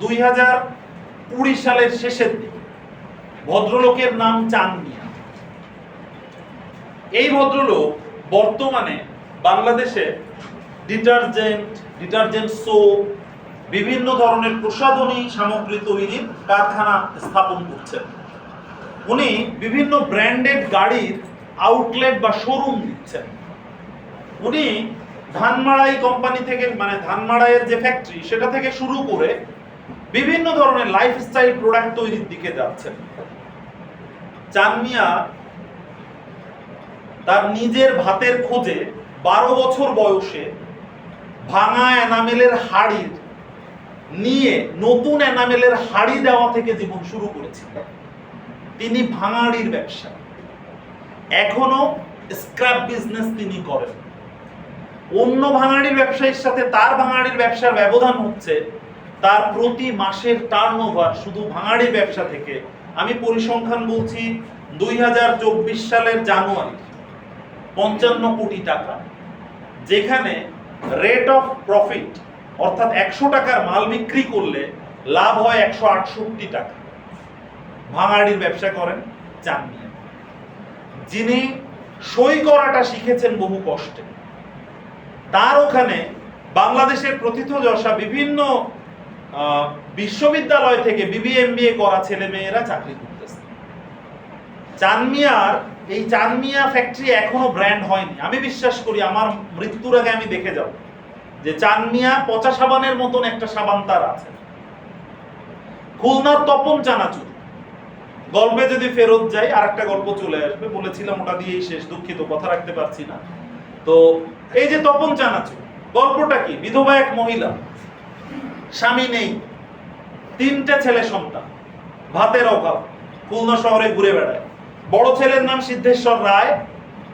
দুই হাজার কুড়ি সালের শেষের দিকে ভদ্রলোকের নাম চান মিয়া এই ভদ্রলোক বর্তমানে বাংলাদেশে ডিটারজেন্ট ডিটারজেন্ট সোপ বিভিন্ন ধরনের প্রসাধনী সামগ্রী তৈরির কারখানা স্থাপন করছেন। উনি বিভিন্ন ব্র্যান্ডেড গাড়ির আউটলেট বা শোরুম দিচ্ছেন। উনি ধানমাড়াই কোম্পানি থেকে মানে ধানমাড়াইয়ের যে ফ্যাক্টরি সেটা থেকে শুরু করে বিভিন্ন ধরনের লাইফস্টাইল প্রোডাক্ট তৈরির দিকে যাচ্ছেন। চানমিয়া তার নিজের ভাতের খোঁজে বারো বছর বয়সে ভাঙা এনামেলের হাড়ির নিয়ে নতুন এনামেলের হাড়ি দেওয়া থেকে জীবন শুরু করেছিলেন তিনি ভাঙাড়ির ব্যবসা। এখনও স্ক্র্যাপ বিজনেস তিনি করেন। অন্য ভাঙাড়ির ব্যবসায়ীর সাথে তার ভাঙাড়ির ব্যবসার ব্যবধান হচ্ছে তার প্রতি মাসের টার্ন শুধু ভাঙাড়ি ব্যবসা থেকে। আমি পরিসংখ্যান বলছি, দুই হাজার চব্বিশ সালের জানুয়ারি, পঞ্চান্ন কোটি টাকা, যেখানে রেট অফ প্রফিট অর্থাৎ একশো টাকার মাল বিক্রি করলে লাভ হয় একশো আটষট্টি টাকা। ভাঙাড়ির ব্যবসা করেন চান যিনি সই করাটা শিখেছেন বহু কষ্টে। তার ওখানে বাংলাদেশের প্রথিতযশা বিভিন্ন বিশ্ববিদ্যালয় থেকে বিবিএমবিএ করা ছেলে মেয়েরা চাকরি করতেছে। চানমিয়ার, এই চানমিয়া ফ্যাক্টরি এখনও ব্র্যান্ড হয়নি। আমি বিশ্বাস করি আমার মৃত্যুর আগে আমি দেখে যাব যে চানমিয়া পচা সাবানের মতন একটা সাবান তার আছে। খুলনার তপন চানাচুর। গল্পে যদি ফেরত যাই আর একটা গল্প চলে আসবে। বলেছিলাম ওটা দিয়েই শেষ, দুঃখিত, কথা রাখতে পারছি না। তো এই যে তপন চানাচুর, গল্পটা কি? বিধবা এক মহিলা স্বামী নেই। তিনটে ছেলে সন্তান। ভাতের অভাব। খুলনা শহরে ঘুরে বেড়ায়। বড় ছেলের নাম সিদ্ধেশ্বর রায়।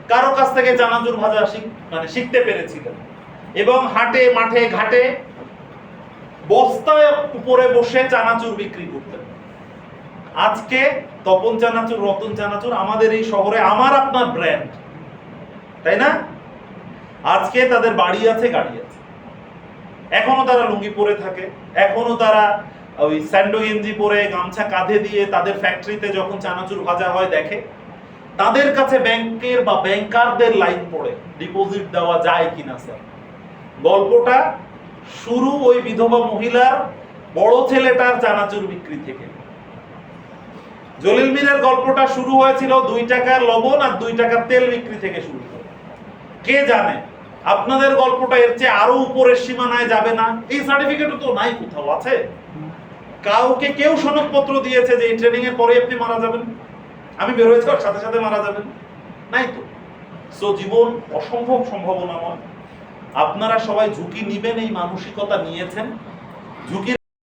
কারও কাছ থেকে চানাচুর ভাজা মানে শিখতে পেরেছিলেন। এবং হাটে, মাঠে, ঘাটে বস্তায় উপরে বসে চানাচুর বিক্রি করতেন। আজকে তপন চানাচুর, রতন চানাচুর আমাদের এই শহরে আমার আপনার ব্র্যান্ড তাই না? আজকে তাদের বাড়ি আছে, গাড়ি আছে। এখনও তারা লুঙ্গি পরে থাকে, এখনও তারা ওই স্যান্ডো গেঞ্জি পরে গামছা কাঁধে দিয়ে তাদের ফ্যাক্টরিতে যখন চানাচুর ভাজা হয় দেখে, তাদের কাছে ব্যাংকের বা ব্যাংকারদের লাইন পড়ে ডিপোজিট দেওয়া যায় কিনা, স্যার? গল্পটা শুরু ওই বিধবা মহিলার বড় ছেলেটার চানাচুর বিক্রি থেকে। জলিল মিরের গল্পটা শুরু হয়েছিল দুই টাকার লবণ আর দুই টাকার তেল বিক্রি থেকে শুরু কে জানে? আপনাদের গল্পটা এর চেয়ে আরও উপরের সীমানায় যাবে না। এই সার্টিফিকেটও তো নাই কোথাও, আছে? কাউকে কেউ সনদপত্র দিয়েছে যে এই ট্রেনিং এর পরে আপনি মারা যাবেন। আমি বের হয়েছি সাথে সাথে মারা যাবেন। নাই তো। সো জীবন অসম্ভব সম্ভাবনাময়। আপনারা সবাই ঝুঁকি নিবেন, এই মানসিকতা নিয়েছেন। ঝুঁকি